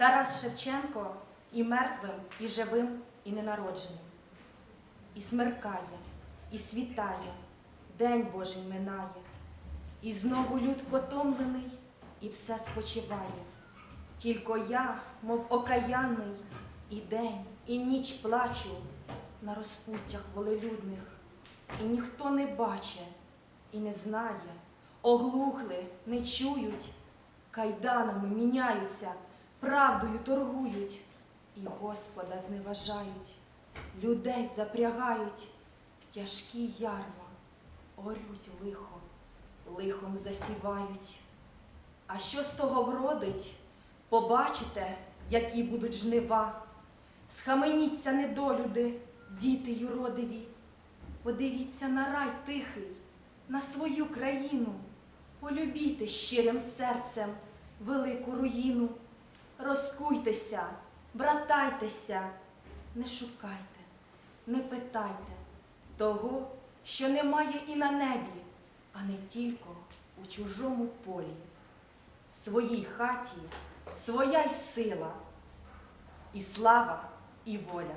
Тарас Шевченко і мертвим, і живим, і ненародженим. І смеркає, і світає, день Божий минає, і знову люд потомлений, і все спочиває. Тільки я, мов окаянний, і день, і ніч плачу на розпуттях волелюдних, і ніхто не баче, і не знає, оглухли, не чують, кайданами міняються, правдою торгують, і Господа зневажають, людей запрягають в тяжкі ярма, орють лихо, лихом засівають. А що з того вродить? Побачите, які будуть жнива. Схаменіться, недолюди, діти юродиві. Подивіться на рай тихий, на свою країну. Полюбіте щирим серцем велику руїну. Розкуйтеся, братайтеся, не шукайте, не питайте того, що немає і на небі, а не тільки у чужому полі. Своїй хаті своя й сила, і слава, і воля.